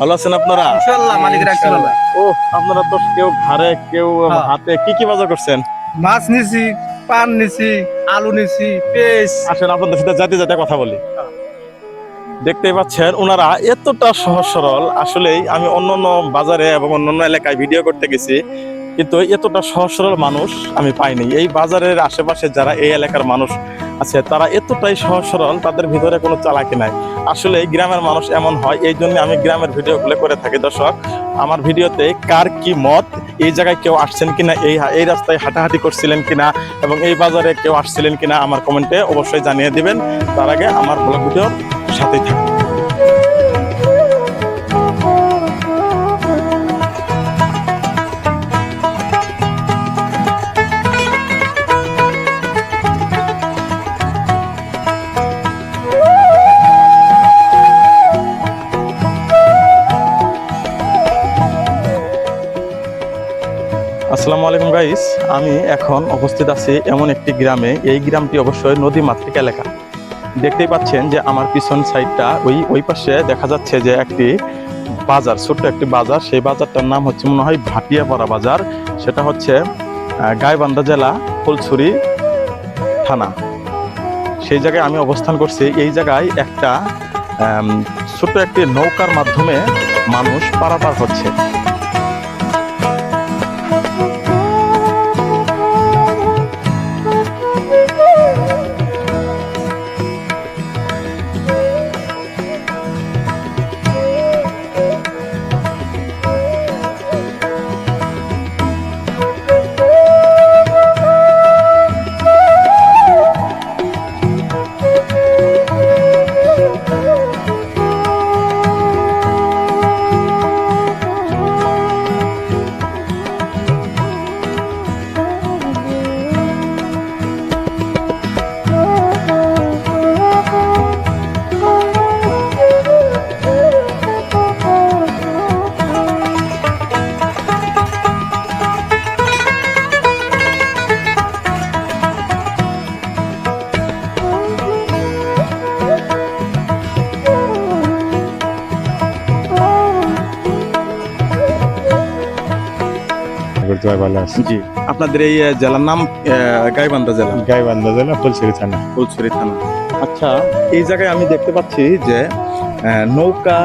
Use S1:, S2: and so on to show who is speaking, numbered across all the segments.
S1: ভালো আছেন আপনারা?
S2: ইনশাআল্লাহ মালিক রাখছি ভালো
S1: ও আপনারা তো কেউ ঘাড়ে কেউ
S2: হ্যাঁ।
S1: হাতে কি কি বাজার করছেন?
S2: মাছ নিছি পান নিছি আলু নিছি পেঁয়াজ।
S1: আসেন আপনাদের সাথে জাতি জাতি কথা বলি। দেখতেই পাচ্ছেন ওনারা এতটা সহজ সরল। আসলেই আমি অন্যান্য বাজারে এবং অন্যান্য এলাকায় ভিডিও করতে গেছি কিন্তু এতটা সহজ সরল মানুষ আমি পাইনি। এই বাজারের আশেপাশে যারা এই এলাকার মানুষ আছে, তারা এতটাই সহজ সরল তাদের ভিতরে কোনো চালাকি নাই। আসলে গ্রামের মানুষ এমন হয়, এই জন্য আমি গ্রামের ভিডিওগুলো করে থাকি। দর্শক, আমার ভিডিওতে কার কি মত, এই জায়গায় কেউ আসছেন কিনা, এই এই রাস্তায় হাঁটাহাঁটি করছিলেন কিনা এবং এই বাজারে কেউ আসছিলেন কিনা, আমার কমেন্টে অবশ্যই জানিয়ে দিবেন। তার আগে আমার ব্লগ ভিডিওর সাথেই থাকুন। আসসালামু আলাইকুম গাইস আমি এখন উপস্থিত আছি এমন একটি গ্রামে। এই গ্রামটি অবশ্যই নদী মাতৃক এলাকা। দেখতেই পাচ্ছেন যে আমার পিছন সাইডটা ওই ওই পাশে দেখা যাচ্ছে যে একটি বাজার, ছোট্ট একটি বাজার। সেই বাজারটার নাম হচ্ছে মনে হয় ভাটিয়াপাড়া বাজার। সেটা হচ্ছে গাইবান্ধা জেলা, ফুলছড়ি থানা। সেই জায়গায় আমি অবস্থান করছি। এই জায়গায় একটা ছোট্ট একটি নৌকার মাধ্যমে মানুষ পারাপার হচ্ছে।
S3: গুরুত্ব ভালো আছে।
S1: জি। আপনাদের এই জেলার নাম গাইবান্ধা জেলা?
S3: গাইবান্ধা জেলা ফুলছড়ি থানা।
S1: ফুলছড়ি থানা। আচ্ছা এই জায়গায় আমি দেখতে পাচ্ছি যে নৌকা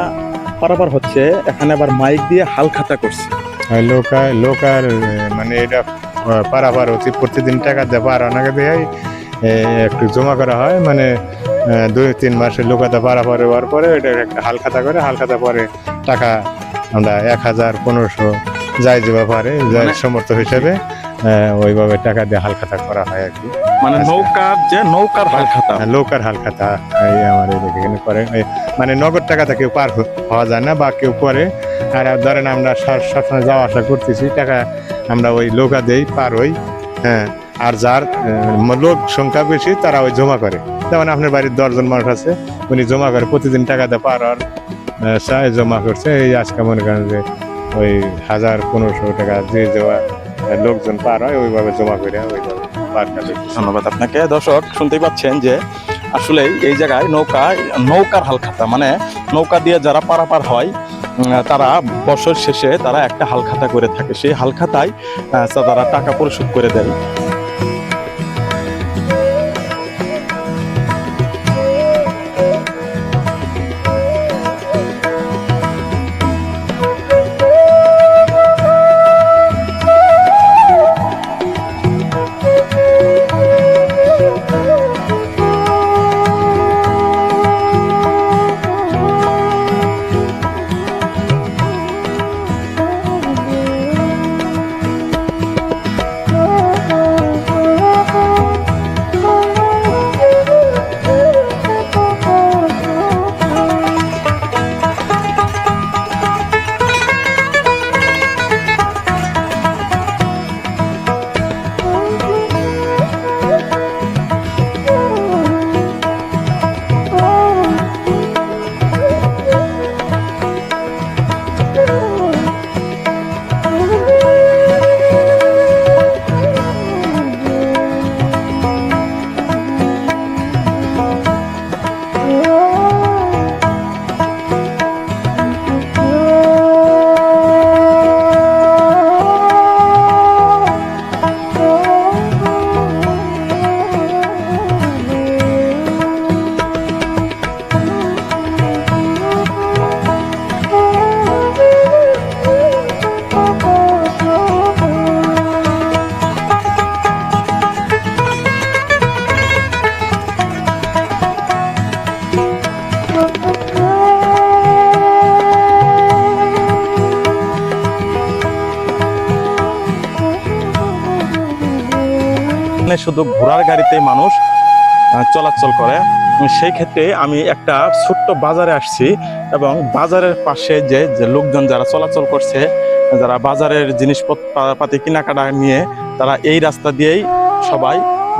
S1: পারাপার হচ্ছে এখানে আবার মাইক দিয়ে হাল খাতা করছে।
S3: লোকা লোকার এ, মানে এটা পারাপার হচ্ছে প্রতিদিন টাকা দেয় পার অনেকে দেয় একটু জমা করা হয় মানে দুই তিন মাসের লোকাতে পারাপার হওয়ার পরে এটা একটা হাল খাতা করে হাল খাতা পরে টাকা আমরা এক হাজার পনেরোশো যাই যে ব্যাপারে যাই
S1: মানে-
S3: সমর্থ হিসেবে ওইভাবে টাকা দিয়ে হালখাতা করা হয় আর কি।
S1: মানে। নৌকার যে নৌকার হালখাতা। নৌকার
S3: হ্যাঁ, লোকার হাল খাতা এই আমার এখানে করে। মানে নগদ টাকাটা কেউ পার হওয়া যায় না বা কেউ পরে আর ধরেন আমরা সব- সবসময় যাওয়া আসা করতেছি টাকা আমরা ওই লোকা দেই পার হই হ্যাঁ। আর যার লোক সংখ্যা বেশি তারা ওই জমা করে। যেমন আপনার বাড়ির দশজন মানুষ আছে উনি জমা করে প্রতিদিন টাকা দেয় পার হওয়ার চায় জমা করছে। এই আজকে মনে করেন যে ওই হাজার পনেরোশো টাকা যে যাওয়া লোকজন পার হয়, ওইভাবে জমা করে, ওইভাবে পার কাটে
S1: ধন্যবাদ আপনাকে। দর্শক, শুনতেই পাচ্ছেন যে আসলে এই জায়গায় নৌকা, নৌকার হালখাতা মানে নৌকা দিয়ে যারা পারাপার হয় তারা বছর শেষে তারা একটা হালখাতা করে থাকে। সেই হালখাতায় তারা টাকা পরিশোধ করে দেয় শুধু ঘোড়ার গাড়িতে মানুষ চলাচল করে। সেই ক্ষেত্রে আমি একটা ছোট্ট বাজারে আসছি এবং বাজারের পাশে যে যে লোকজন যারা চলাচল করছে, যারা বাজারের জিনিসপত্র পাতি কেনাকাটা নিয়ে তারা এই রাস্তা দিয়েই সবাই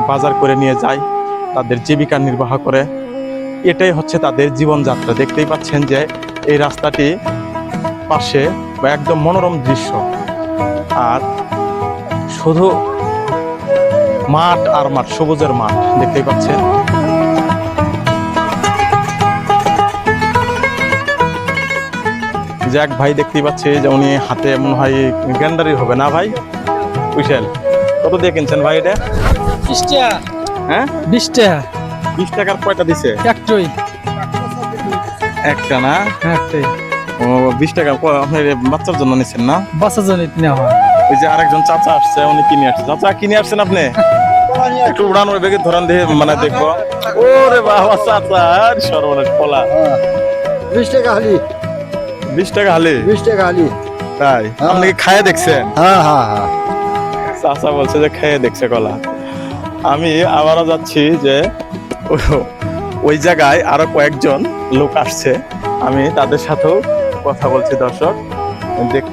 S1: বাজার করে নিয়ে যায়, তাদের জীবিকা নির্বাহ করে। এটাই হচ্ছে তাদের জীবনযাত্রা। দেখতেই পাচ্ছেন যে, এই রাস্তাটি পাশে বা একদম মনোরম দৃশ্য। আর শুধু মাঠ আর মাঠ সবুজের মাঠ দেখতেই পাচ্ছেন। যে এক ভাই দেখতেই পাচ্ছি যে উনি হাতে মনে হয় গ্যান্ডারি হবে না ভাই? বুঝলেন কত দিয়ে কিনছেন ভাই এটা?
S2: বিশ টাকা।
S1: হ্যাঁ?
S2: বিশ টাকা।
S1: বিশ টাকার কয়টা দিছে?
S2: একটাই।
S1: একটা না?
S2: একটাই।
S1: ও বিশ টাকা আপনি বাচ্চার জন্য নিচ্ছেন না?
S2: বাসা জন্য নেওয়া হয়।
S1: ওই যে আরেকজন চাচা আসছে উনি কিনে আসছে। চাচা কিনে আসছেন আপনি? একটু উড়ান ওই বেগে ধরান দিয়ে মানে দেখব। ওরে বাবা চাচা আর সর্বনাশ কলা
S4: বিশ টাকা হালি।
S1: বিশ টাকা হালে?
S4: বিশ টাকা হালি।
S1: তাই? আপনি কি খাইয়ে দেখছেন?
S4: হ্যাঁ হ্যাঁ হ্যাঁ।
S1: চাচা বলছে যে খেয়ে দেখছে কলা আমি আবারও যাচ্ছি যে ওই জায়গায় আরও কয়েকজন লোক আসছে। আমি তাদের সাথেও কথা বলছি দর্শক। দেখ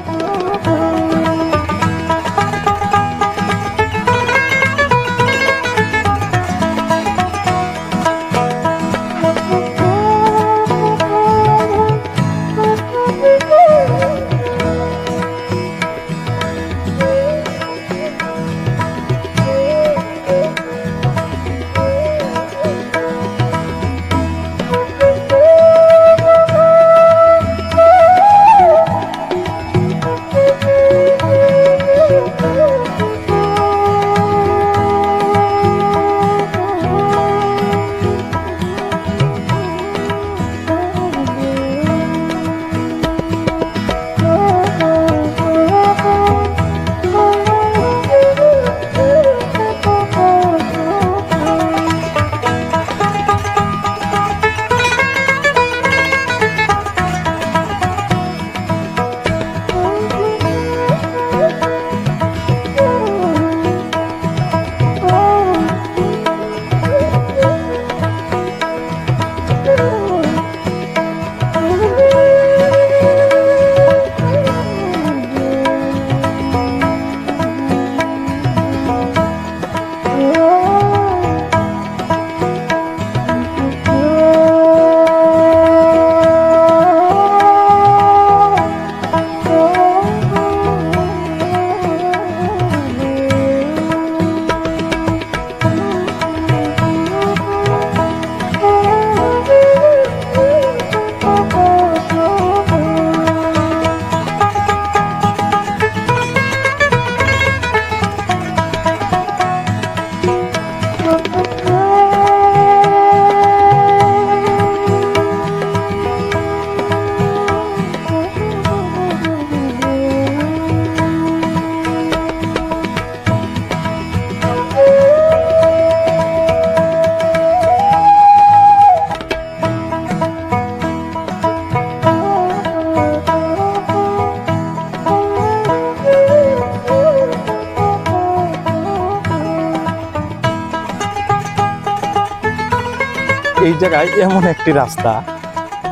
S1: এই জায়গায় এমন একটি রাস্তা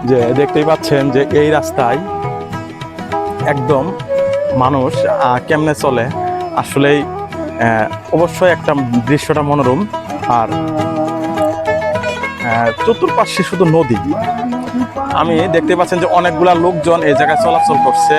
S1: যে দেখতেই পাচ্ছেন যে এই রাস্তায় একদম মানুষ কেমনে চলে? আসলেই অবশ্যই একটা দৃশ্যটা মনোরম। আর চতুর্পাশে শুধু নদী। আমি দেখতে পাচ্ছেন যে অনেকগুলা লোকজন এই জায়গায় চলাচল করছে।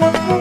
S1: Thank you.